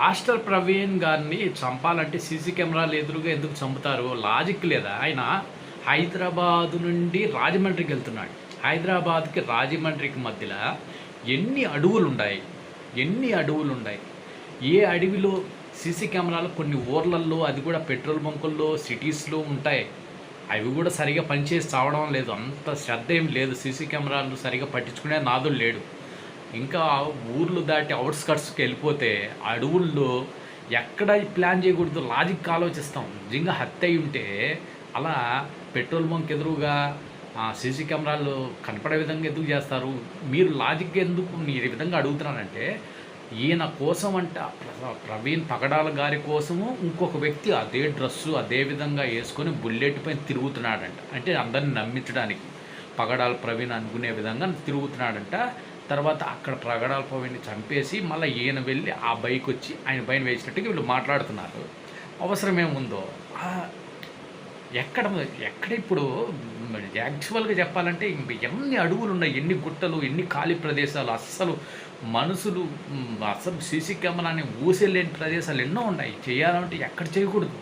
Master Praveen గారిని చంపాలంటే CC కెమెరాలు ఎదురుగా ఎందుకు చంపుతారు? లాజిక్ లేదా? ఆయన హైదరాబాద్ నుండి రాజమండ్రికి వెళ్తున్నాడు. హైదరాబాద్కి రాజమండ్రికి మధ్యలో ఎన్ని అడవులు ఉన్నాయి ఎన్ని అడవులు ఉన్నాయి ఏ అడవిలో సీసీ కెమెరాలు? కొన్ని ఊర్లల్లో అది కూడా పెట్రోల్ బంకుల్లో సిటీస్లో ఉంటాయి. అవి కూడా సరిగా పనిచేసి చావడం లేదు. అంత శ్రద్ధ ఏం లేదు. సీసీ కెమెరాలు సరిగా పట్టించుకునే నాదులు లేడు. ఇంకా ఊర్లు దాటి అవుట్స్కట్స్కి వెళ్ళిపోతే అడవుల్లో ఎక్కడ ప్లాన్ చేయకూడదు లాజిక్ ఆలోచిస్తాం. నిజంగా హత్య అయి ఉంటే అలా పెట్రోల్ బంక్ ఎదురుగా సీసీ కెమెరాలు కనపడే విధంగా ఎందుకు చేస్తారు? మీరు లాజిక్ ఎందుకు మీరు ఈ విధంగా అడుగుతున్నారంటే ఈయన కోసం అంట ప్ర- ప్రవీణ్ పగడాల గారి కోసము ఇంకొక వ్యక్తి అదే డ్రెస్సు అదే విధంగా వేసుకొని బుల్లెట్ పైన తిరుగుతున్నాడంట. అంటే అందరిని నమ్మించడానికి పగడాల ప్రవీణ్ అనుకునే విధంగా తిరుగుతున్నాడంట. తర్వాత అక్కడ ప్రగడాల పోయిని చంపేసి మళ్ళీ ఈయన వెళ్ళి ఆ బైక్ వచ్చి ఆయన పైన వేసినట్టుగా వీళ్ళు మాట్లాడుతున్నారు. అవసరం ఏముందో ఎక్కడ ఎక్కడ ఇప్పుడు యాక్చువల్గా చెప్పాలంటే ఎన్ని అడవులు ఉన్నాయి ఎన్ని గుట్టలు ఎన్ని ఖాళీ ప్రదేశాలు అస్సలు మనుషులు అసలు సీసీ కెమెరాని ఊసేలేని ప్రదేశాలు ఎన్నో ఉన్నాయి. చేయాలంటే ఎక్కడ చేయకూడదు.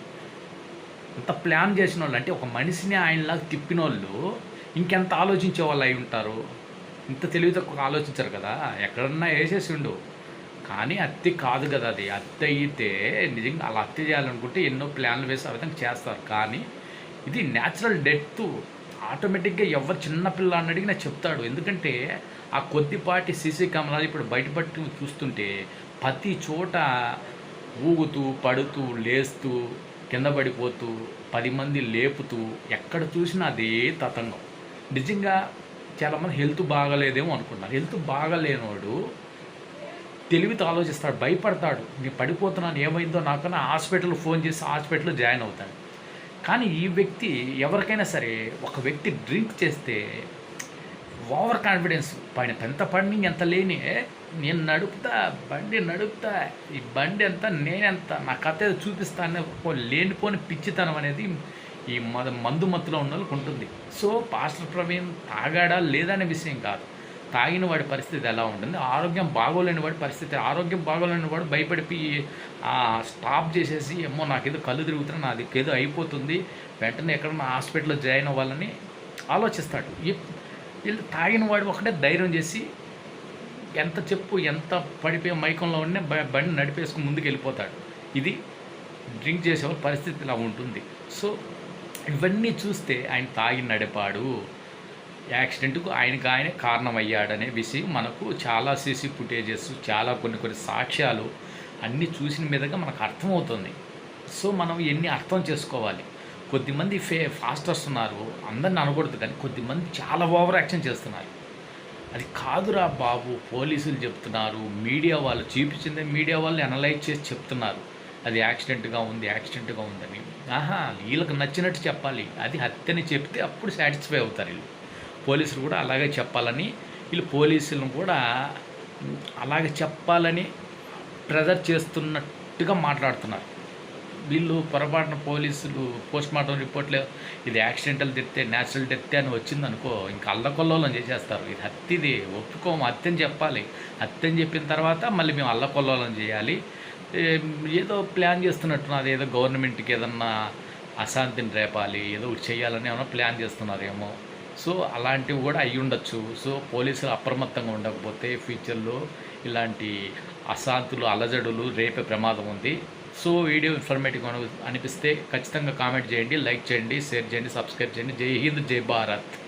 ఇంత ప్లాన్ చేసిన వాళ్ళు అంటే ఒక మనిషిని ఆయనలాగా తిప్పిన వాళ్ళు ఇంకెంత ఆలోచించే వాళ్ళు అయి ఉంటారు? ఇంత తెలివి తక్కువ ఆలోచించరు కదా ఎక్కడన్నా వేసేసి ఉండు. కానీ అత్తి కాదు కదా అది. అత్తి అయితే నిజంగా అలా అత్తి చేయాలనుకుంటే ఎన్నో ప్లాన్లు వేసి ఆ విధంగా చేస్తారు. కానీ ఇది న్యాచురల్ డెత్ ఆటోమేటిక్గా ఎవరు చిన్నపిల్ల అని అడిగినా చెప్తాడు. ఎందుకంటే ఆ కొద్దిపాటి సీసీ కెమెరాలు ఇప్పుడు బయటపట్టి చూస్తుంటే ప్రతి చోట ఊగుతూ పడుతూ లేస్తూ కింద పడిపోతూ పది మంది లేపుతూ ఎక్కడ చూసినా అదే తతంగం. నిజంగా చాలామంది హెల్త్ బాగాలేదేమో అనుకున్నారు. హెల్త్ బాగాలేనోడు తెలివితో ఆలోచిస్తాడు భయపడతాడు. నేను పడిపోతున్నాను ఏమైందో నాకన్నా హాస్పిటల్ ఫోన్ చేసి హాస్పిటల్లో జాయిన్ అవుతాడు కానీ ఈ వ్యక్తి ఎవరికైనా సరే ఒక వ్యక్తి డ్రింక్ చేస్తే ఓవర్ కాన్ఫిడెన్స్ పైన ఎంత పడిని ఎంత లేని నేను నడుపుతా బండి నడుపుతా ఈ బండి ఎంత నేనెంత నా కథ ఏదో చూపిస్తాను లేనిపోని పిచ్చితనం అనేది ఈ మద మందు మత్తులో ఉన్న వాళ్ళకి ఉంటుంది సో పాస్టర్ ప్రవీణ్ తాగాడా లేదా అనే విషయం కాదు. తాగిన వాడి పరిస్థితి ఎలా ఉంటుంది? ఆరోగ్యం బాగోలేని వాడి పరిస్థితి ఆరోగ్యం బాగోలేని వాడు భయపడిపి స్టాప్ చేసేసి ఏమో నాకేదో కళ్ళు తిరుగుతున్నా నాది ఏదో అయిపోతుంది. వెంటనే ఎక్కడన్నా హాస్పిటల్లో జాయిన్ అవ్వాలని ఆలోచిస్తాడు. ఈ- వీళ్ళు తాగిన వాడు ఒకటే ధైర్యం చేసి ఎంత చెప్పు ఎంత పడిపోయే మైకంలో ఉండే బండి నడిపేసుకుని ముందుకు వెళ్ళిపోతాడు ఇది డ్రింక్ చేసేవాళ్ళ పరిస్థితి ఇలా ఉంటుంది. సో ఇవన్నీ చూస్తే ఆయన తాగి నడిపాడు. యాక్సిడెంట్కు ఆయనకు ఆయనే కారణమయ్యాడనే విషయం మనకు చాలా సీసీ ఫుటేజెస్ చాలా కొన్ని కొన్ని సాక్ష్యాలు అన్నీ చూసిన మీదగా మనకు అర్థమవుతుంది. సో మనం ఎన్ని అర్థం చేసుకోవాలి. కొద్దిమంది ఫే ఫాస్టర్స్ ఉన్నారు అందరిని అనకూడదు కానీ కొద్దిమంది చాలా ఓవర్ యాక్షన్ చేస్తున్నారు. అది కాదురా బాబు పోలీసులు చెప్తున్నారు. మీడియా వాళ్ళు చూపించింది మీడియా వాళ్ళు అనలైజ్ చేసి చెప్తున్నారు. అది యాక్సిడెంట్గా ఉంది యాక్సిడెంట్గా ఉందని. ఆహా వీళ్ళకి నచ్చినట్టు చెప్పాలి. అది హత్యని చెప్తే అప్పుడు సాటిస్ఫై అవుతారు వీళ్ళు. పోలీసులు కూడా అలాగే చెప్పాలని వీళ్ళు పోలీసులను కూడా అలాగే చెప్పాలని ప్రెజర్ చేస్తున్నట్టుగా మాట్లాడుతున్నారు. వీళ్ళు పొరపాటున పోలీసులు పోస్ట్ మార్టం రిపోర్ట్లో ఇది యాక్సిడెంటల్ డెత్తే న్యాచురల్ డెత్తే అని వచ్చిందనుకో ఇంకా అల్లకొల్లోలం చేసేస్తారు. ఇది హత్యది ఒప్పుకోము హత్య అని చెప్పాలి. హత్య అని చెప్పిన తర్వాత మళ్ళీ మేము అల్లకొల్లోలం చేయాలి. ఏదో ప్లాన్ చేస్తున్నట్టున్నారు. ఏదో గవర్నమెంట్కి ఏదన్నా అశాంతిని రేపాలి ఏదో ఒకటి చేయాలని ఏమైనా ప్లాన్ చేస్తున్నారేమో. సో అలాంటివి కూడా అయ్యి ఉండొచ్చు. సో పోలీసులు అప్రమత్తంగా ఉండకపోతే ఫ్యూచర్లో ఇలాంటి అశాంతులు అలజడులు రేపే ప్రమాదం ఉంది. సో వీడియో ఇన్ఫర్మేటివ్ అనిపిస్తే ఖచ్చితంగా కామెంట్ చేయండి లైక్ చేయండి షేర్ చేయండి సబ్స్క్రైబ్ చేయండి. జై హింద్ జై భారత్.